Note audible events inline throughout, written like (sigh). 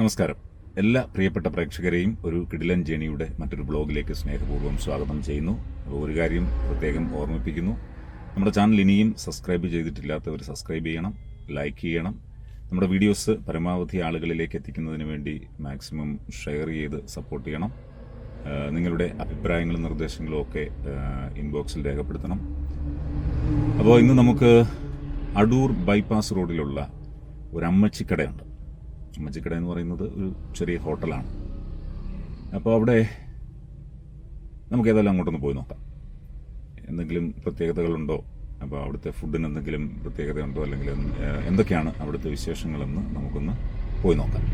നമസ്കാരം. എല്ലാ പ്രിയപ്പെട്ട പ്രേക്ഷകരെയും ഒരു കിടിലൻ ജേണിയുടെ മറ്റൊരു ബ്ലോഗിലേക്ക് സ്നേഹപൂർവം സ്വാഗതം ചെയ്യുന്നു. ഒരു കാര്യം പ്രത്യേകം ഓർമ്മിപ്പിക്കുന്നു. നമ്മുടെ ചാനൽ ഇനിയും സബ്സ്ക്രൈബ് ചെയ്തിട്ടില്ലാത്തവർ സബ്സ്ക്രൈബ് ചെയ്യണം ലൈക്ക് ചെയ്യണം. നമ്മുടെ വീഡിയോസ് പരമാവധി ആളുകളിലേക്ക് എത്തിക്കുന്നതിന് വേണ്ടി മാക്സിമം ഷെയർ ചെയ്ത് സപ്പോർട്ട് ചെയ്യണം. നിങ്ങളുടെ അഭിപ്രായങ്ങളും നിർദ്ദേശങ്ങളും ഒക്കെ ഇൻബോക്സിൽ രേഖപ്പെടുത്തണം. അപ്പോൾ ഇന്ന് നമുക്ക് അടൂർ ബൈപ്പാസ് റോഡിലുള്ള ഒരു അമ്മച്ചിക്കടയുണ്ട്. അമ്മച്ചിക്കട എന്ന് പറയുന്നത് ഒരു ചെറിയ ഹോട്ടലാണ്. അപ്പോൾ അവിടെ നമുക്ക് ഏതായാലും അങ്ങോട്ടൊന്ന് പോയി നോക്കാം. എന്തെങ്കിലും പ്രത്യേകതകളുണ്ടോ? അപ്പോൾ അവിടുത്തെ ഫുഡിന് എന്തെങ്കിലും പ്രത്യേകതയുണ്ടോ? അല്ലെങ്കിൽ എന്തൊക്കെയാണ് അവിടുത്തെ വിശേഷങ്ങളെന്ന് നമുക്കൊന്ന് പോയി നോക്കാം.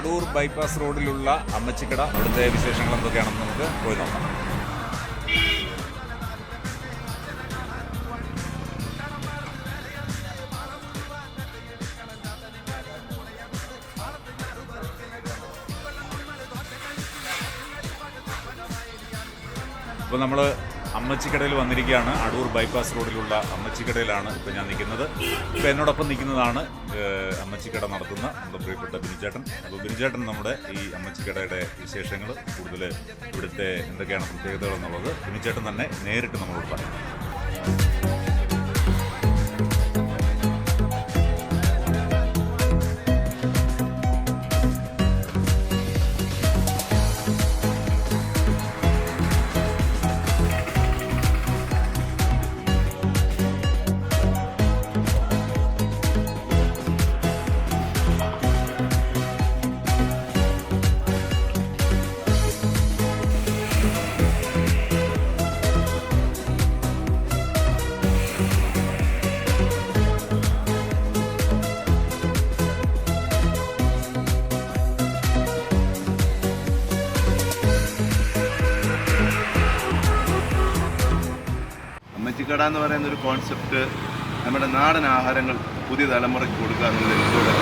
അടൂർ ബൈപ്പാസ് റോഡിലുള്ള അമ്മച്ചിക്കട. അവിടുത്തെ വിശേഷങ്ങൾ എന്തൊക്കെയാണെന്ന് നമുക്ക് പോയി നോക്കാം. അപ്പോൾ നമ്മൾ അമ്മച്ചിക്കടയിൽ വന്നിരിക്കുകയാണ്. അടൂർ ബൈപ്പാസ് റോഡിലുള്ള അമ്മച്ചിക്കടയിലാണ് ഇപ്പോൾ ഞാൻ നിൽക്കുന്നത്. ഇപ്പോൾ എന്നോടൊപ്പം നിൽക്കുന്നതാണ് അമ്മച്ചിക്കട നടത്തുന്ന നമ്മുടെ പ്രിയപ്പെട്ട ബിനിചേട്ടൻ അപ്പോൾ ബിനിചേട്ടൻ നമ്മുടെ ഈ അമ്മച്ചിക്കടയുടെ വിശേഷങ്ങൾ കൂടുതൽ ഇവിടുത്തെ എന്തൊക്കെയാണ് പ്രത്യേകതകൾ എന്നുള്ളത് ബിനിചേട്ടൻ തന്നെ നേരിട്ട് നമ്മളോട് പറയും. അമ്മച്ചിക്കട എന്ന് പറയുന്ന ഒരു കോൺസെപ്റ്റ് നമ്മുടെ നാടൻ ആഹാരങ്ങൾ പുതിയ തലമുറയ്ക്ക് കൊടുക്കുക എന്നുള്ളതിലൂടെ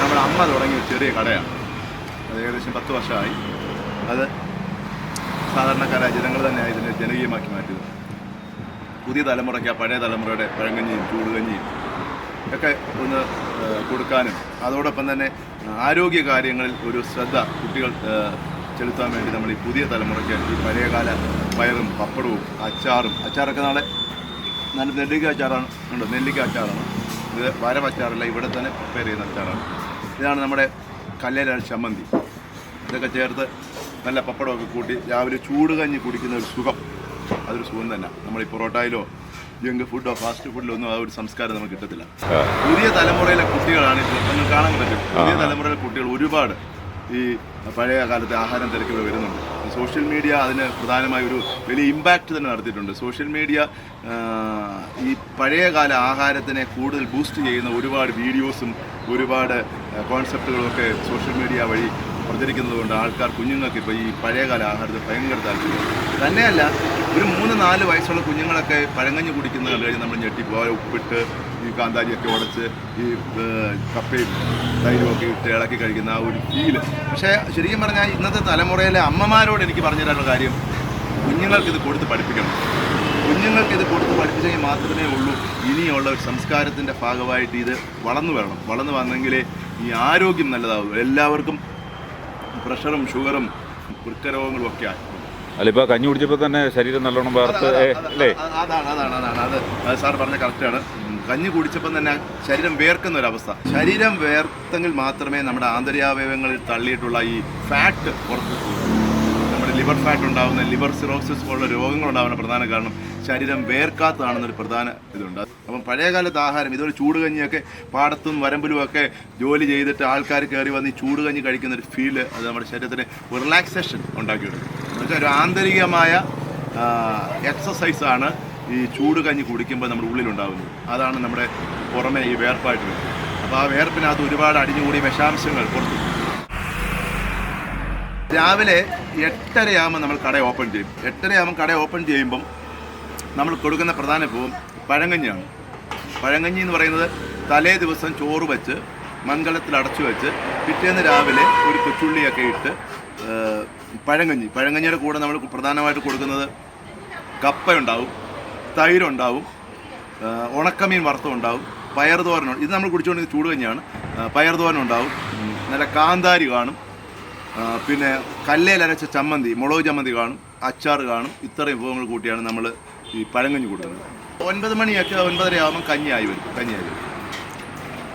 നമ്മുടെ അമ്മ തുടങ്ങിയ ചെറിയ കടയാണ്. അത് ഏകദേശം പത്ത് വർഷമായി. അത് സാധാരണക്കാരായ ജനങ്ങൾ തന്നെയാണ് ഇതിനെ ജനകീയമാക്കി മാറ്റിയത്. പുതിയ തലമുറയ്ക്ക് ആ പഴയ തലമുറയുടെ പഴങ്കഞ്ഞിയും ചൂടുകഞ്ഞിയും ഒക്കെ ഒന്ന് കൊടുക്കാനും അതോടൊപ്പം തന്നെ ആരോഗ്യ കാര്യങ്ങളിൽ ഒരു ശ്രദ്ധ കുട്ടികൾ ചെലുത്താൻ വേണ്ടി നമ്മൾ ഈ പുതിയ തലമുറയ്ക്ക് ഈ പഴയകാല പയറും പപ്പടവും അച്ചാറും അച്ചാറൊക്കെ നാളെ നല്ല നെല്ലിക്ക അച്ചാറാണ്. ഉണ്ട് നെല്ലിക്ക അച്ചാറാണ്. ഇത് വരം അച്ചാറല്ല ഇവിടെ തന്നെ പ്രിപ്പയർ ചെയ്യുന്ന അച്ചാറാണ്. ഇതാണ് നമ്മുടെ കല്ലേല ചമ്മന്തി. ഇതൊക്കെ ചേർത്ത് നല്ല പപ്പടമൊക്കെ കൂട്ടി രാവിലെ ചൂട് കഞ്ഞി കുടിക്കുന്ന ഒരു സുഖം. അതൊരു സുഖം തന്നെ. നമ്മൾ ഈ പൊറോട്ടയിലോ ജങ്ക് ഫുഡോ ഫാസ്റ്റ് ഫുഡിലോ ഒന്നും ആ ഒരു സംസ്കാരം നമുക്ക് കിട്ടത്തില്ല. പുതിയ തലമുറയിലെ കുട്ടികളാണ് ഇപ്പോൾ നിങ്ങൾ കാണാൻ പറ്റും. പുതിയ തലമുറയിലെ കുട്ടികൾ ഒരുപാട് ഈ പഴയ കാലത്തെ ആഹാരം തിരക്കിവിടെ വരുന്നുണ്ട്. സോഷ്യൽ മീഡിയ അതിന് പ്രധാനമായ ഒരു വലിയ ഇമ്പാക്റ്റ് തന്നെ നടത്തിയിട്ടുണ്ട്. സോഷ്യൽ മീഡിയ ഈ പഴയകാല ആഹാരത്തിനെ കൂടുതൽ ബൂസ്റ്റ് ചെയ്യുന്ന ഒരുപാട് വീഡിയോസും ഒരുപാട് കോൺസെപ്റ്റുകളും ഒക്കെ സോഷ്യൽ മീഡിയ വഴി പ്രചരിക്കുന്നതുകൊണ്ട് ആൾക്കാർ കുഞ്ഞുങ്ങൾക്ക് ഇപ്പോൾ ഈ പഴയകാല ആഹാരത്തിൽ ഭയങ്കര താല്പര്യം. തന്നെയല്ല ഒരു മൂന്ന് നാല് വയസ്സുള്ള കുഞ്ഞുങ്ങളൊക്കെ പഴങ്ങഞ്ഞ് കുടിക്കുന്നത് കണ്ടു കഴിഞ്ഞാൽ നമ്മൾ ഞെട്ടിപ്പോൾ ഉപ്പിട്ട് കാന്താരിയൊക്കെ ഉടച്ച് ഈ കപ്പയും തൈരും ഒക്കെ ഇട്ട് ഇളക്കി കഴിക്കുന്ന ആ ഒരു ഫീൽ പക്ഷേ ശരിക്കും പറഞ്ഞാൽ ഇന്നത്തെ തലമുറയിലെ അമ്മമാരോട് എനിക്ക് പറഞ്ഞു തരാനുള്ള കാര്യം കുഞ്ഞുങ്ങൾക്ക് ഇത് കൊടുത്ത് പഠിപ്പിക്കണം. കുഞ്ഞുങ്ങൾക്ക് ഇത് കൊടുത്ത് പഠിപ്പിച്ചെങ്കിൽ മാത്രമേ ഉള്ളൂ. ഇനിയുള്ള ഒരു സംസ്കാരത്തിന്റെ ഭാഗമായിട്ട് ഇത് വളർന്നു വരണം. വളർന്നു വന്നെങ്കിലേ ഈ ആരോഗ്യം നല്ലതാവൂ എല്ലാവർക്കും പ്രഷറും ഷുഗറും വൃക്കരോഗങ്ങളും ഒക്കെ ആയി. അല്ല ഇപ്പോൾ കഞ്ഞി കുടിച്ചപ്പോൾ തന്നെ ശരീരം നല്ലോണം വാർത്ത് അല്ലേ? അതാണ് അതാണ് അതാണ് അത് അത് സാർ പറഞ്ഞ കറക്റ്റാണ് കഞ്ഞി കുടിച്ചപ്പം തന്നെ ശരീരം വേർക്കുന്ന ഒരവസ്ഥ. ശരീരം വേർത്തെങ്കിൽ മാത്രമേ നമ്മുടെ ആന്തരികാവയവങ്ങളിൽ തള്ളിയിട്ടുള്ള ഈ ഫാറ്റ് പുറത്ത് ലിവർ ഫാറ്റ് ഉണ്ടാകുന്ന ലിവർ സിറോസിസ് പോലുള്ള രോഗങ്ങൾ ഉണ്ടാവുന്ന പ്രധാന കാരണം ശരീരം വേർക്കാത്തതാണെന്നൊരു പ്രധാന ഇതുണ്ട്. അപ്പം പഴയകാലത്ത് ആഹാരം ഇതുപോലെ ചൂടുകഞ്ഞിയൊക്കെ പാടത്തും വരമ്പിലും ഒക്കെ ജോലി ചെയ്തിട്ട് ആൾക്കാർ കയറി വന്ന് ഈ ചൂടുകഞ്ഞി കഴിക്കുന്ന ഒരു ഫീൽ അത് നമ്മുടെ ശരീരത്തിന് റിലാക്സേഷൻ ഉണ്ടാക്കിയിട്ടുണ്ട്. എന്നുവെച്ചാൽ ഒരു ആന്തരികമായ എക്സസൈസാണ് ഈ ചൂട് കഞ്ഞി കുടിക്കുമ്പോൾ നമ്മുടെ ഉള്ളിലുണ്ടാകുന്നത് അതാണ് നമ്മുടെ പുറമെ ഈ വേർപ്പായിട്ട് വരുന്നത് അപ്പോൾ ആ വേർപ്പിനകത്ത് ഒരുപാട് അടിഞ്ഞുകൂടിയ വിഷാംശങ്ങൾ പുറത്തു. രാവിലെ എട്ടരയാകുമ്പോൾ നമ്മൾ കട ഓപ്പൺ ചെയ്യും. എട്ടരയാകുമ്പോൾ കട ഓപ്പൺ ചെയ്യുമ്പം നമ്മൾ കൊടുക്കുന്ന പ്രധാന പൂവും പഴങ്കഞ്ഞിയാണ്. പഴങ്കഞ്ഞി എന്ന് പറയുന്നത് തലേ ദിവസം ചോറ് വെച്ച് മൺകലത്തിൽ അടച്ചു വെച്ച് പിറ്റേന്ന് രാവിലെ ഒരു കൊച്ചുള്ളിയൊക്കെ ഇട്ട് പഴങ്കഞ്ഞി. പഴങ്കഞ്ഞിയുടെ കൂടെ നമ്മൾ പ്രധാനമായിട്ട് കൊടുക്കുന്നത് കപ്പയുണ്ടാവും തൈരുണ്ടാവും ഉണക്കമീൻ വറുത്തം ഉണ്ടാവും പയർ തോരനുണ്ട് ഇത് നമ്മൾ കുടിച്ചുകൊണ്ടിരിക്കുന്ന ചൂട് കഞ്ഞിയാണ് പയർ തോരനുണ്ടാവും നല്ല കാന്താരി കാണും. പിന്നെ കല്ലേലരച്ച ചമ്മന്തി മുളക് ചമ്മന്തി കാണും അച്ചാർ കാണും ഇത്രയും വിഭവങ്ങൾ കൂട്ടിയാണ് നമ്മൾ ഈ പഴങ്കഞ്ഞി കൊടുക്കുന്നത്. ഒൻപത് മണിയൊക്കെ ഒൻപതര ആകുമ്പോൾ ആയി വരും കഞ്ഞിയായി വരും.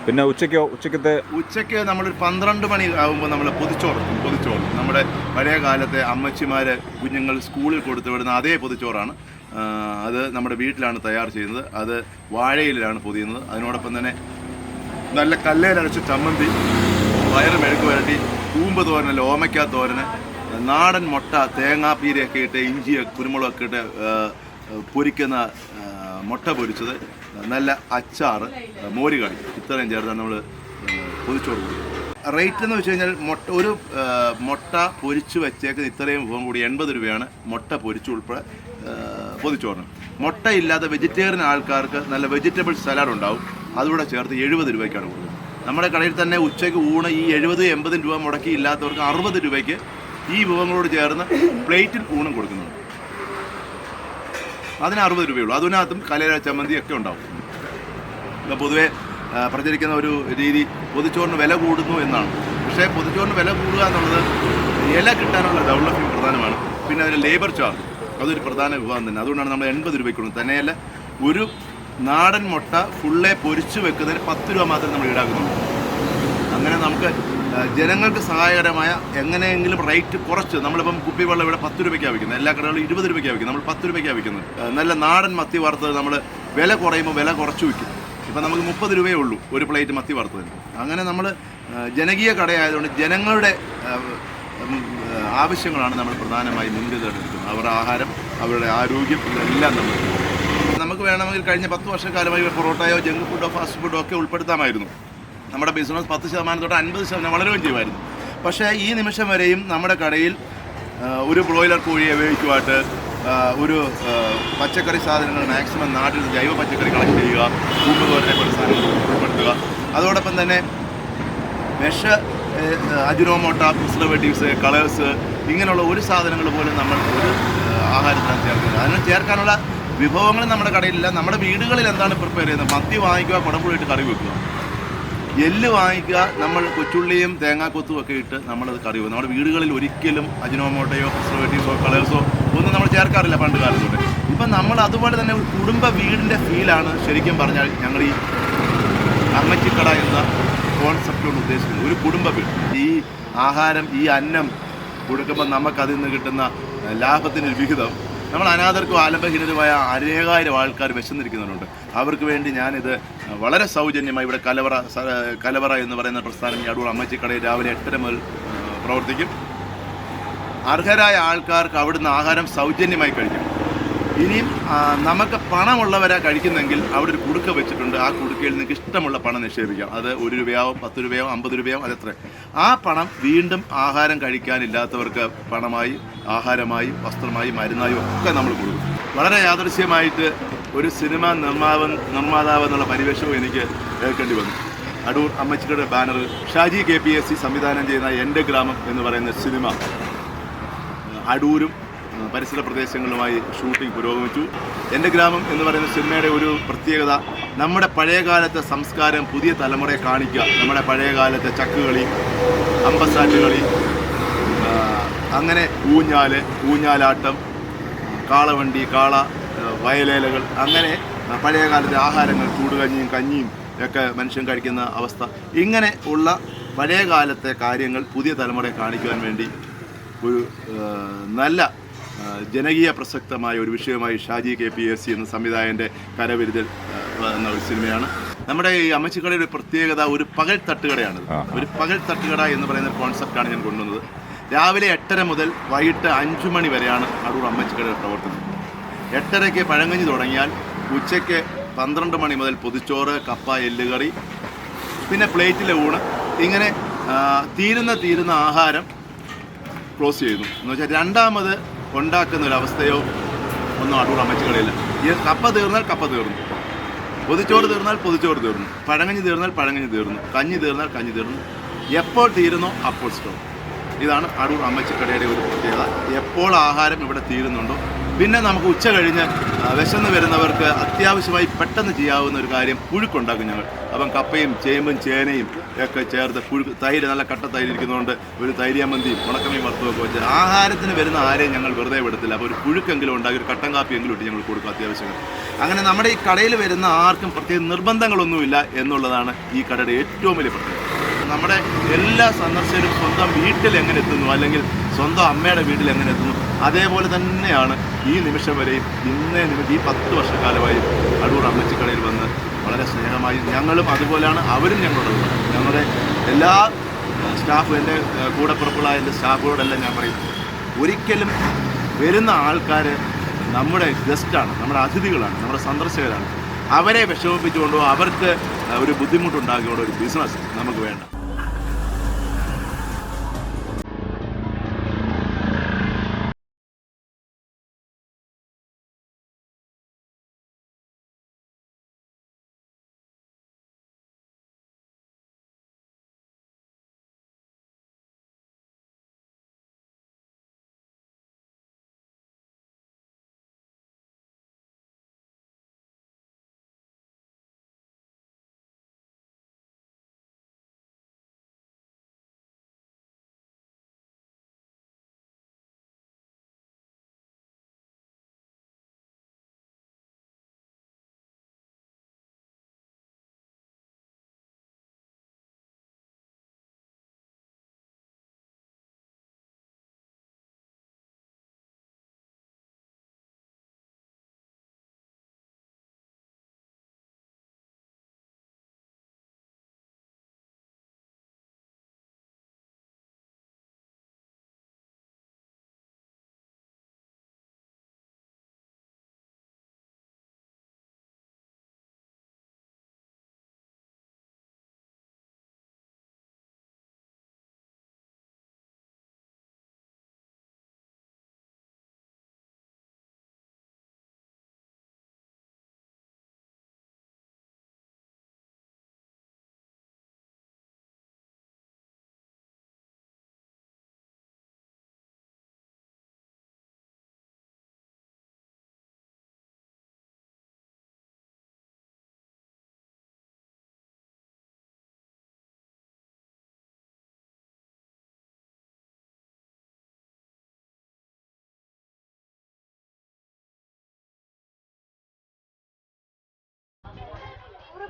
പിന്നെ ഉച്ചയ്ക്കോ ഉച്ചക്കത്തെ ഉച്ചയ്ക്ക് നമ്മൾ പന്ത്രണ്ട് മണി ആകുമ്പോൾ നമ്മൾ പൊതിച്ചോറ് പൊതിച്ചോറ്. നമ്മുടെ പഴയ കാലത്തെ അമ്മച്ചിമാർ കുഞ്ഞുങ്ങൾ സ്കൂളിൽ കൊടുത്തു വിടുന്ന അതേ പൊതിച്ചോറാണ്. അത് നമ്മുടെ വീട്ടിലാണ് തയ്യാർ ചെയ്യുന്നത്. അത് വാഴയിലാണ് പൊതിയുന്നത്. അതിനോടൊപ്പം തന്നെ നല്ല കല്ലേലരച്ച ചമ്മന്തി വയറ് മെഴുക്ക് വരട്ടി കൂമ്പ് തോരന് ലോമയ്ക്ക തോരന് നാടൻ മുട്ട തേങ്ങാപ്പീരയൊക്കെ ഇട്ട് ഇഞ്ചി കുരുമുളകൊക്കെ ഇട്ട് പൊരിക്കുന്ന മുട്ട പൊരിച്ചത് നല്ല അച്ചാറ് മോരുകടി ഇത്രയും ചേർത്താണ് നമ്മൾ പൊതിച്ചോറ് കൊടുക്കുന്നത് റേറ്റ് എന്ന് വെച്ച് കഴിഞ്ഞാൽ മുട്ട ഒരു മുട്ട പൊരിച്ച് വെച്ചേക്കുന്ന ഇത്രയും വിഭവം കൂടി എൺപത് രൂപയാണ് മുട്ട പൊരിച്ച് ഉൾപ്പെടെ പൊതിച്ചോറിന് മുട്ട ഇല്ലാത്ത വെജിറ്റേറിയൻ ആൾക്കാർക്ക് നല്ല വെജിറ്റബിൾ സലാഡ് ഉണ്ടാവും. അതുകൂടെ ചേർത്ത് എഴുപത് രൂപയ്ക്കാണ് കൊടുക്കുന്നത്. നമ്മുടെ കടയിൽ തന്നെ ഉച്ചയ്ക്ക് ഊണ് ഈ എഴുപത് എൺപത് രൂപ മുടക്കി ഇല്ലാത്തവർക്ക് അറുപത് രൂപയ്ക്ക് ഈ വിഭവങ്ങളോട് ചേർന്ന് പ്ലേറ്റിൽ ഊണും കൊടുക്കുന്നുണ്ട്. അതിന് അറുപത് രൂപയുള്ളൂ അതിനകത്തും കലയില ചമ്മന്തി ഒക്കെ ഉണ്ടാവും. ഇപ്പം പൊതുവേ പ്രചരിക്കുന്ന ഒരു രീതി പൊതിച്ചോറിന് വില കൂടുന്നു എന്നാണ്. പക്ഷേ പൊതിച്ചോറിന് വില കൂടുക എന്നുള്ളത് ഇല കിട്ടാനുള്ള ഡെവലപ്പിംഗ് പ്രധാനമാണ്. പിന്നെ അതിന് ലേബർ ചാർജ് അതൊരു പ്രധാന വിഭാഗം തന്നെ. അതുകൊണ്ടാണ് നമ്മൾ എൺപത് രൂപയ്ക്കുള്ളത് തന്നെയല്ല ഒരു നാടൻ മുട്ട ഫുള്ളെ പൊരിച്ചു വെക്കുന്നതിന് പത്ത് രൂപ മാത്രമേ നമ്മൾ ഈടാക്കുന്നുള്ളൂ അങ്ങനെ നമുക്ക് ജനങ്ങൾക്ക് സഹായകരമായ എങ്ങനെയെങ്കിലും റേറ്റ് കുറച്ച് നമ്മളിപ്പം കുപ്പിവെള്ളം ഇവിടെ പത്ത് രൂപയ്ക്കാണ് വിൽക്കുന്നത്. എല്ലാ കടകളും ഇരുപത് രൂപയ്ക്കാണ് വിൽക്കുന്നത്. നമ്മൾ പത്ത് രൂപയ്ക്കാണ് വിൽക്കുന്നത്. നല്ല നാടൻ മത്തി വറുത്തത് നമ്മൾ വില കുറയുമ്പോൾ വില കുറച്ച് വിൽക്കും. ഇപ്പം നമുക്ക് മുപ്പത് രൂപയേ ഉള്ളൂ ഒരു പ്ലേറ്റ് മത്തി വറുത്തതിന്. അങ്ങനെ നമ്മൾ ജനകീയ കടയായതുകൊണ്ട് ജനങ്ങളുടെ ആവശ്യങ്ങളാണ് നമ്മൾ പ്രധാനമായി മുൻകരുതൽ എടുക്കുന്നത് അവരുടെ ആഹാരം അവരുടെ ആരോഗ്യം ഇതെല്ലാം നമ്മൾ നമുക്ക് വേണമെങ്കിൽ കഴിഞ്ഞ പത്ത് വർഷക്കാലമായി പൊറോട്ടയോ ജങ്ക് ഫുഡോ ഫാസ്റ്റ് ഫുഡോ ഒക്കെ ഉൾപ്പെടുത്താമായിരുന്നു. നമ്മുടെ ബിസിനസ് പത്ത് ശതമാനം തൊട്ട് അൻപത് ശതമാനം വളരുകയും ചെയ്യുമായിരുന്നു. പക്ഷേ ഈ നിമിഷം വരെയും നമ്മുടെ കടയിൽ ഒരു ബ്രോയിലർ കോഴിയെ വേവിക്കുവായിട്ട് ആ, ഒരു പച്ചക്കറി സാധനങ്ങൾ മാക്സിമം നാട്ടിൽ ജൈവ പച്ചക്കറി കളക്ട് ചെയ്യുക കൂമ്പ് തോരനെ പോലെ സാധനങ്ങൾ ഉൾപ്പെടുത്തുക. അതോടൊപ്പം തന്നെ വിഷ അജിനോമോട്ട പ്രിസർവേറ്റീവ്സ് കളേഴ്സ് ഇങ്ങനെയുള്ള ഒരു സാധനങ്ങൾ പോലും നമ്മൾ ഒരു ആഹാരത്തിനകത്ത് ചേർക്കുന്നത് അതിന് ചേർക്കാനുള്ള വിഭവങ്ങൾ നമ്മുടെ കടയിലില്ല. നമ്മുടെ വീടുകളിൽ എന്താണ് പ്രിപ്പയർ ചെയ്യുന്നത്? മത്തി വാങ്ങിക്കുക കുടമ്പുളിയിട്ട് കറി വെക്കുക. എല്ല് വാങ്ങിക്കുക നമ്മൾ കൊച്ചുള്ളിയും തേങ്ങാക്കൊത്തും ഒക്കെ ഇട്ട് നമ്മളത് കറി വെക്കും. നമ്മുടെ വീടുകളിൽ ഒരിക്കലും അജിനോമോട്ടയോ പ്രിസർവേറ്റീവ്സോ കളേഴ്സോ ഒന്നും നമ്മൾ ചേർക്കാറില്ല പണ്ട് കാലത്തോടെ ഇപ്പം നമ്മൾ അതുപോലെ തന്നെ ഒരു കുടുംബ വീടിന്റെ ഫീലാണ് ശരിക്കും പറഞ്ഞാൽ ഞങ്ങൾ ഈ അമ്മച്ചിക്കട എന്ന കോൺസെപ്റ്റ് കൊണ്ട് ഉദ്ദേശിക്കുന്നത്. ഒരു കുടുംബ വീട്. ഈ ആഹാരം ഈ അന്നം കൊടുക്കുമ്പോൾ നമുക്കതിൽ നിന്ന് കിട്ടുന്ന ലാഭത്തിന് വിഹിതം നമ്മൾ അനാഥർക്കും ആലംബഹീനരുമായ അനേകായിരം ആൾക്കാർ വിശന്നിരിക്കുന്നവരുണ്ട് അവർക്ക് വേണ്ടി ഞാനിത് വളരെ സൗജന്യമായി ഇവിടെ കലവറ കലവറ എന്ന് പറയുന്ന പ്രസ്ഥാനം അടൂർ അമ്മച്ചിക്കടയിൽ രാവിലെ എട്ടര മുതൽ പ്രവർത്തിക്കും. അർഹരായ ആൾക്കാർക്ക് അവിടുന്ന് ആഹാരം സൗജന്യമായി കഴിക്കാം. ഇനിയും നമുക്ക് പണമുള്ളവരാ കഴിക്കുന്നെങ്കിൽ അവിടെ ഒരു കുടുക്ക വെച്ചിട്ടുണ്ട്. ആ കുടുക്കയിൽ നിങ്ങൾക്ക് ഇഷ്ടമുള്ള പണം നിക്ഷേപിക്കാം. അത് ഒരു രൂപയാവും പത്ത് രൂപയാവും അമ്പത് രൂപയാവും അതെത്ര. ആ പണം വീണ്ടും ആഹാരം കഴിക്കാനില്ലാത്തവർക്ക് പണമായി ആഹാരമായി വസ്ത്രമായി മരുന്നായി ഒക്കെ നമ്മൾ കൊടുക്കും. വളരെ യാദൃശ്യമായിട്ട് ഒരു സിനിമ നിർമ്മാവൻ നിർമ്മാതാവ് എന്നുള്ള പരിവേഷവും എനിക്ക് കേൾക്കേണ്ടി വന്നു. അടൂർ അമ്മച്ചിയുടെ ബാനറിൽ Shaji K P S C സംവിധാനം ചെയ്യുന്ന എന്റെ ഗ്രാമം എന്ന് പറയുന്ന സിനിമ. അടൂരും പരിസര പ്രദേശങ്ങളുമായി ഷൂട്ടിംഗ് പുരോഗമിച്ചു. എന്റെ ഗ്രാമം എന്ന് പറയുന്ന സിനിമയുടെ ഒരു പ്രത്യേകത നമ്മുടെ പഴയകാലത്തെ സംസ്കാരം പുതിയ തലമുറയെ കാണിക്കുക. നമ്മുടെ പഴയകാലത്തെ ചക്കുകളി അമ്പസാറ്റുകളി അങ്ങനെ ഊഞ്ഞാൽ ഊഞ്ഞാലാട്ടം കാളവണ്ടി കാള വയലേലകൾ അങ്ങനെ പഴയകാലത്തെ ആഹാരങ്ങൾ ചൂടുകഞ്ഞിയും കഞ്ഞിയും ഒക്കെ മനുഷ്യൻ കഴിക്കുന്ന അവസ്ഥ. ഇങ്ങനെ ഉള്ള പഴയകാലത്തെ കാര്യങ്ങൾ പുതിയ തലമുറയെ കാണിക്കുവാൻ വേണ്ടി ഒരു നല്ല ജനകീയ പ്രസക്തമായ ഒരു വിഷയമായി Shaji K P S C എന്ന സംവിധായകന്റെ കരവിരുതൽ വന്ന എന്ന ഒരു സിനിമയാണ്. നമ്മുടെ ഈ അമ്മച്ചിക്കടയുടെ ഒരു പ്രത്യേകത ഒരു പകൽ തട്ടുകടയാണ്. ഒരു പകൽ തട്ടുകട എന്ന് പറയുന്ന കോൺസെപ്റ്റാണ് ഞാൻ കൊണ്ടുവന്നത്. രാവിലെ എട്ടര മുതൽ വൈകിട്ട് അഞ്ചു മണി വരെയാണ് അടൂർ അമ്മച്ചിക്കട പ്രവർത്തനം. എട്ടരയ്ക്ക് പഴങ്കഞ്ഞി തുടങ്ങിയാൽ ഉച്ചയ്ക്ക് പന്ത്രണ്ട് മണി മുതൽ പൊതിച്ചോറ് കപ്പ എല്ലുകറി പിന്നെ പ്ലേറ്റിലെ ഊണ്. ഇങ്ങനെ തീരുന്ന തീരുന്ന ആഹാരം ക്ലോസ് ചെയ്യുന്നു. എന്ന് വെച്ചാൽ രണ്ടാമത് ഉണ്ടാക്കുന്ന ഒരു അവസ്ഥയോ ഒന്നും അടൂർ അമ്മച്ചുകളില്ല. ഈ കപ്പ തീർന്നാൽ കപ്പ തീർന്നു. പൊതിച്ചോറ് തീർന്നാൽ പൊതിച്ചോറ് തീർന്നു. പഴങ്കഞ്ഞി തീർന്നാൽ പഴങ്കഞ്ഞി തീർന്നു. കഞ്ഞി തീർന്നാൽ കഞ്ഞി തീർന്നു. എപ്പോൾ തീരുന്നോ അപ്പോൾ സ്റ്റോ ഇതാണ് അടൂർ അമ്മച്ചിക്കടയുടെ ഒരു പ്രത്യേകത. എപ്പോൾ ആഹാരം ഇവിടെ തീരുന്നുണ്ടോ പിന്നെ നമുക്ക് ഉച്ച കഴിഞ്ഞ് വിശന്ന് വരുന്നവർക്ക് അത്യാവശ്യമായി പെട്ടെന്ന് ചെയ്യാവുന്ന ഒരു കാര്യം പുഴുക്കുണ്ടാക്കും ഞങ്ങൾ. അപ്പം കപ്പയും ചേമ്പും ചേനയും ഒക്കെ ചേർത്ത് പുഴുക്ക് തൈര് നല്ല കട്ട തൈര് ഇരിക്കുന്നതുകൊണ്ട് ഒരു തൈര്യാമന്തിയും ഉണക്കമയും വറുത്തുമൊക്കെ വെച്ച് ആഹാരത്തിന് വരുന്ന ആരെയും ഞങ്ങൾ വെറുതെ വിടത്തില്ല. അപ്പോൾ ഒരു പുഴുക്കെങ്കിലും ഉണ്ടാക്കി ഒരു കട്ടൻ കാപ്പിയെങ്കിലും ഇട്ട് ഞങ്ങൾ കൊടുക്കും അത്യാവശ്യം അങ്ങനെ നമ്മുടെ ഈ കടയിൽ വരുന്ന ആർക്കും പ്രത്യേക നിർബന്ധങ്ങളൊന്നുമില്ല എന്നുള്ളതാണ് ഈ കടയുടെ ഏറ്റവും വലിയ പ്രത്യേകത. നമ്മുടെ എല്ലാ സന്ദർശകരും സ്വന്തം വീട്ടിൽ എങ്ങനെ എത്തുന്നു? അല്ലെങ്കിൽ സ്വന്തം അമ്മയുടെ വീട്ടിൽ എങ്ങനെ എത്തുന്നു? അതേപോലെ തന്നെയാണ് ഈ നിമിഷം വരെയും ഇന്നേ നിമിഷം ഈ പത്ത് വർഷക്കാലമായി അടൂർ അമ്മച്ചിക്കടയിൽ വന്ന് വളരെ സ്നേഹമായി ഞങ്ങളും അതുപോലെയാണ് അവരും ഞങ്ങളോട് ഞങ്ങളുടെ എല്ലാ സ്റ്റാഫ് എന്റെ കൂടപ്പുറപ്പുകളായ എന്റെ സ്റ്റാഫുകളോടെല്ലാം ഞാൻ പറയും ഒരിക്കലും വരുന്ന ആൾക്കാർ നമ്മുടെ ഗസ്റ്റാണ് നമ്മുടെ അതിഥികളാണ് നമ്മുടെ സന്ദർശകരാണ്. അവരെ വിഷമിപ്പിച്ചുകൊണ്ടോ അവർക്ക് ഒരു ബുദ്ധിമുട്ടുണ്ടാക്കിക്കൊണ്ടോ ഒരു ബിസിനസ് നമുക്ക് വേണ്ട.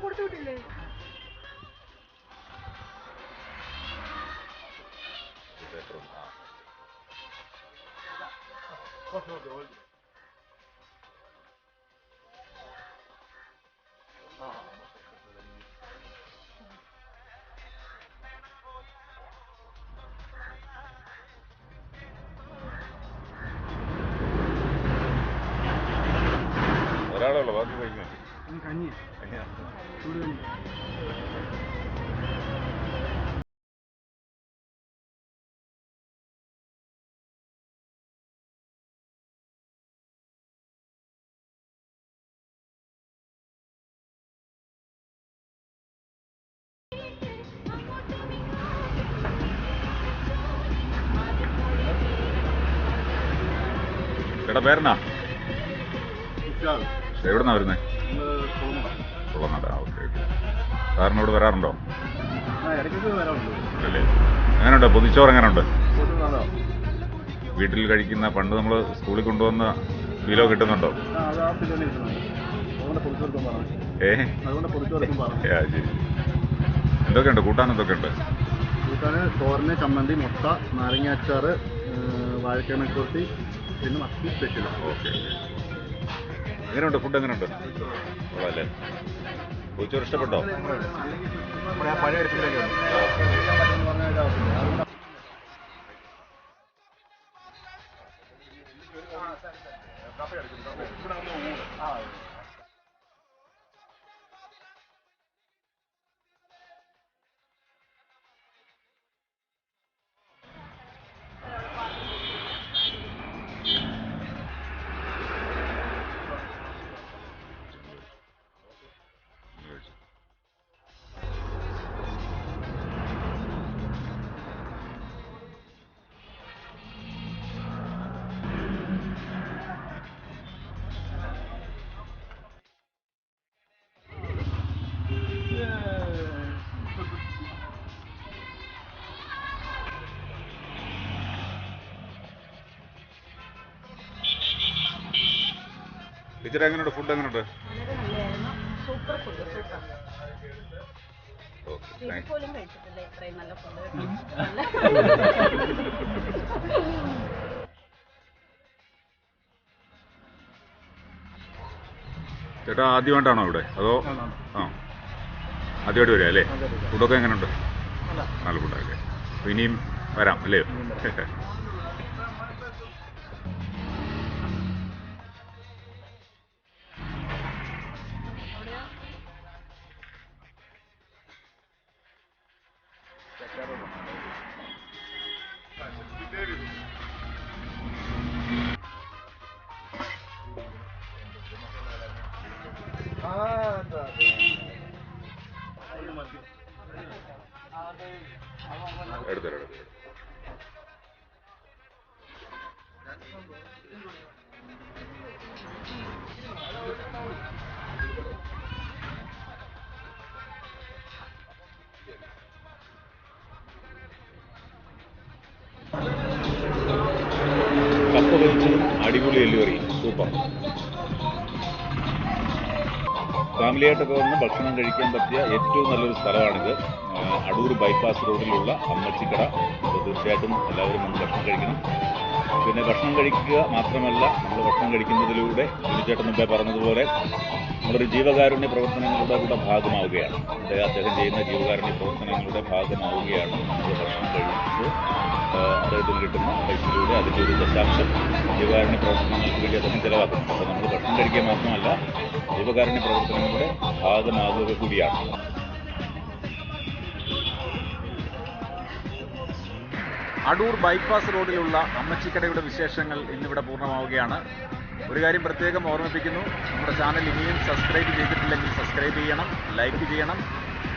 കൊടുത്തു വിട്ടില്ലേ ഒരാളേ ഉള്ളൂ ബാക്കി കഴിക്കണം കഞ്ഞി ചൂടുകഞ്ഞി ചേട്ടാ പേരെന്നാ? എവിടുന്നാ വരുന്നേ? കുളനട ഓക്കെ സാറിന് ഇവിടെ വരാറുണ്ടോ? അല്ലേ എങ്ങനെയുണ്ട്? പൊതിച്ചോറ് എങ്ങനെയുണ്ട്? വീട്ടിൽ കഴിക്കുന്ന പണ്ട് നമ്മൾ സ്കൂളിൽ കൊണ്ടുവന്ന കിലോ കിട്ടുന്നുണ്ടോ? ഏ? ശരി. എന്തൊക്കെയുണ്ട്? കൂട്ടാൻ എന്തൊക്കെയുണ്ട്? കൂട്ടാൻ തോരന് ചമ്മന്തി മുട്ട നാരങ്ങ അച്ചാറ് വാഴക്കണക്കുട്ടി പിന്നെ മത്തി സ്പെഷ്യൽ ഓക്കെ. എങ്ങനെയുണ്ട് ഫുഡ് എങ്ങനെയുണ്ട്? കൊള്ളാല്ലേ. പൊതിച്ചോറ് ഇഷ്ടപ്പെട്ടോ? പഴയ ടീച്ചർ എങ്ങനെയുണ്ട്? ഫുഡ് എങ്ങനെയുണ്ട്? സൂപ്പർ ഫുഡ് സൂപ്പർ ഓക്കെ വീട്ടിൽ പോലും കഴിച്ചിട്ടില്ല ഇത്രയും നല്ല ഫുഡ് (laughs) ചേട്ടാ ആദ്യമായിട്ടാണോ ഇവിടെ? അതോ? ആ. ആദ്യമായിട്ട് വരിക അല്ലേ? ഫുഡൊക്കെ എങ്ങനെയുണ്ട്? നല്ല. ഫുഡൊക്കെ അല്ലേ ഇനിയും വരാം അല്ലേ? (laughs) എടുത്തരാം എടുത്തരാം ഫാമിലിയായിട്ടൊക്കെ വന്ന് ഭക്ഷണം കഴിക്കാൻ പറ്റിയ ഏറ്റവും നല്ലൊരു സ്ഥലമാണിത്. അടൂർ ബൈപ്പാസ് റോഡിലുള്ള അമ്മച്ചിക്കട. അപ്പോൾ തീർച്ചയായിട്ടും എല്ലാവരും വന്ന് ഭക്ഷണം കഴിക്കണം. പിന്നെ ഭക്ഷണം കഴിക്കുക മാത്രമല്ല നമ്മൾ ഭക്ഷണം കഴിക്കുന്നതിലൂടെ തീർച്ചയായിട്ടും മുമ്പേ പറഞ്ഞതുപോലെ നമ്മളൊരു ജീവകാരുണ്യ പ്രവർത്തനങ്ങളുടെ കൂടെ ഭാഗമാവുകയാണ്. അദ്ദേഹം ചെയ്യുന്ന ജീവകാരുണ്യ പ്രവർത്തനങ്ങളുടെ ഭാഗമാവുകയാണ് നമ്മൾ ഭക്ഷണം ആ, അദ്ദേഹത്തിന് കിട്ടുന്ന പൈസയിലൂടെ അതിന്റെ ഒരു ദശാംശം ജീവകാരുണ്യ പ്രവർത്തനങ്ങൾക്ക് വേണ്ടി അദ്ദേഹം ചിലവാക്കുന്നു. അപ്പോൾ നമ്മൾ ഭക്ഷണം കഴിക്കുക മാത്രമല്ല ജീവകാരുണ്യ പ്രവർത്തനങ്ങളുടെ ഭാഗമാകുക കൂടിയാണ്. അടൂർ ബൈപ്പാസ് റോഡിലുള്ള അമ്മച്ചിക്കടയുടെ വിശേഷങ്ങൾ ഇന്നിവിടെ പൂർണമാവുകയാണ്. ഒരു കാര്യം പ്രത്യേകം ഓർമ്മിപ്പിക്കുന്നു നമ്മുടെ ചാനൽ ഇനിയും സബ്സ്ക്രൈബ് ചെയ്തിട്ടില്ലെങ്കിൽ സബ്സ്ക്രൈബ് ചെയ്യണം ലൈക്ക് ചെയ്യണം.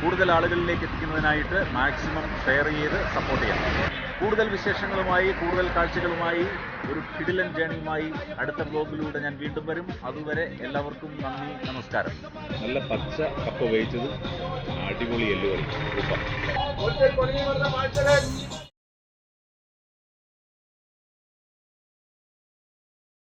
കൂടുതൽ ആളുകളിലേക്ക് എത്തിക്കുന്നതിനായിട്ട് മാക്സിമം ഷെയർ ചെയ്ത് സപ്പോർട്ട് ചെയ്യണം. കൂടുതൽ വിശേഷങ്ങളുമായി കൂടുതൽ കാഴ്ചകളുമായി ഒരു കിടിലൻ ജേണിയുമായി അടുത്ത ബ്ലോഗിലൂടെ ഞാൻ വീണ്ടും വരും. അതുവരെ എല്ലാവർക്കും നന്ദി നമസ്കാരം. നല്ല പച്ച കപ്പ വേവിച്ചത് അടിപൊളി എല്ലുകറി.